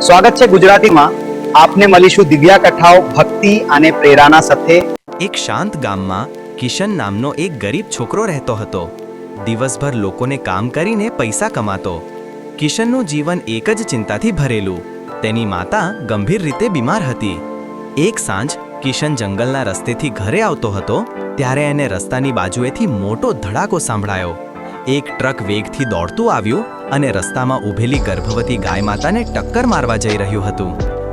સ્વાગત છે ગુજરાતીમાં. આપને મળીશું દિવ્યા કથાઓ, ભક્તિ અને પ્રેરણા સાથે. એક શાંત ગામમાં કિશન નામનો એક ગરીબ છોકરો રહેતો હતો. દિવસભર લોકોને કામ કરીને પૈસા કમાતો. કિશનનું જીવન એક જ ચિંતાથી ભરેલું. તેની માતા ગંભીર રીતે બીમાર હતી. એક સાંજ કિશન જંગલના રસ્તેથી ઘરે આવતો હતો, ત્યારે એને રસ્તાની બાજુએથી મોટો ધડાકો સાંભળાયો. એક ટ્રક વેગથી દોડતું આવ્યું અને રસ્તામાં ઊભેલી ગર્ભવતી ગાય માતાને ટક્કર મારવા જઈ રહ્યું હતું.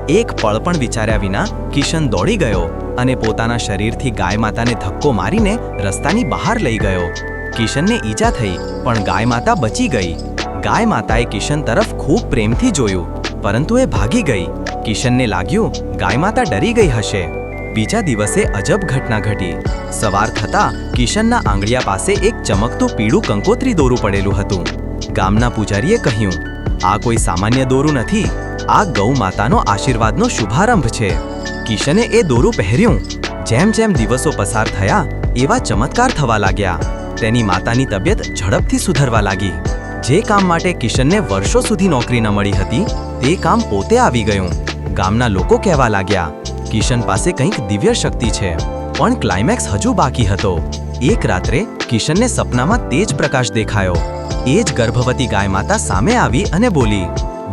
એક પળ પણ વિચાર્યા વિના કિશન દોડી ગયો અને પોતાના શરીરથી ગાય માતાને ધક્કો મારીને રસ્તાની બહાર લઈ ગયો. કિશનને ઈજા થઈ, પણ ગાય માતા બચી ગઈ. ગાય માતાએ કિશન તરફ ખૂબ પ્રેમથી જોયું, પરંતુ એ ભાગી ગઈ. કિશનને લાગ્યું, ગાય માતા ડરી ગઈ હશે. બીજા દિવસે અજબ ઘટના ઘટી. સવાર થતાં કિશનના આંગળિયા પાસે એક ચમકતું પીળું કંકોત્રી દોરું પડેલું હતું. ગામના પૂજારીએ કહ્યું, આ કોઈ સામાન્ય દોરું નથી. આ ગૌ માતાનો આશીર્વાદનો શુભારંભ છે. કિશને એ દોરું પહેર્યું. જેમ જેમ દિવસો પસાર થયા, એવા ચમત્કાર થવા લાગ્યા. તેની માતાની તબિયત ઝડપથી સુધરવા લાગી. જે કામ માટે કિશનને વર્ષો સુધી નોકરી ન મળી હતી, તે કામ પોતે આવી ગયું. ગામના લોકો કહેવા લાગ્યા કિશન પાસે કંઈક દિવ્ય શક્તિ છે. પણ ક્લાઇમેક્સ હજુ બાકી હતો. એક રાત્રે કિશનને સપનામાં તેજ પ્રકાશ દેખાયો. એ જ ગર્ભવતી ગાય માતા સામે આવી અને બોલી,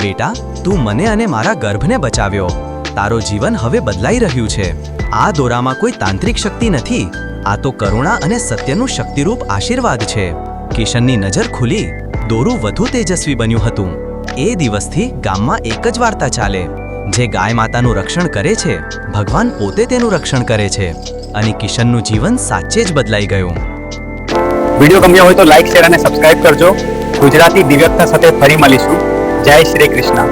બેટા, તું મને અને મારા ગર્ભને બચાવ્યો. તારો જીવન હવે બદલાઈ રહ્યું છે. આ દોરામાં કોઈ તાંત્રિક શક્તિ નથી. આ તો કરુણા અને સત્યનું શક્તિરૂપ આશીર્વાદ છે. કિશનની નજર ખુલી. દોરું વધુ તેજસ્વી બન્યું હતું. એ દિવસથી ગામમાં એક જ વાર્તા ચાલે. જે ગાય માતાનું રક્ષણ કરે છે, ભગવાન પોતે તેનું રક્ષણ કરે છે અને કિશનનું જીવન સાચે જ બદલાઈ ગયું. વીડિયો ગમ્યો હોય તો લાઈક, શેર અને સબસ્ક્રાઇબ કરજો. ગુજરાતી દિવ્યકથા સાથે ફરી મળીશું. જય શ્રી કૃષ્ણ.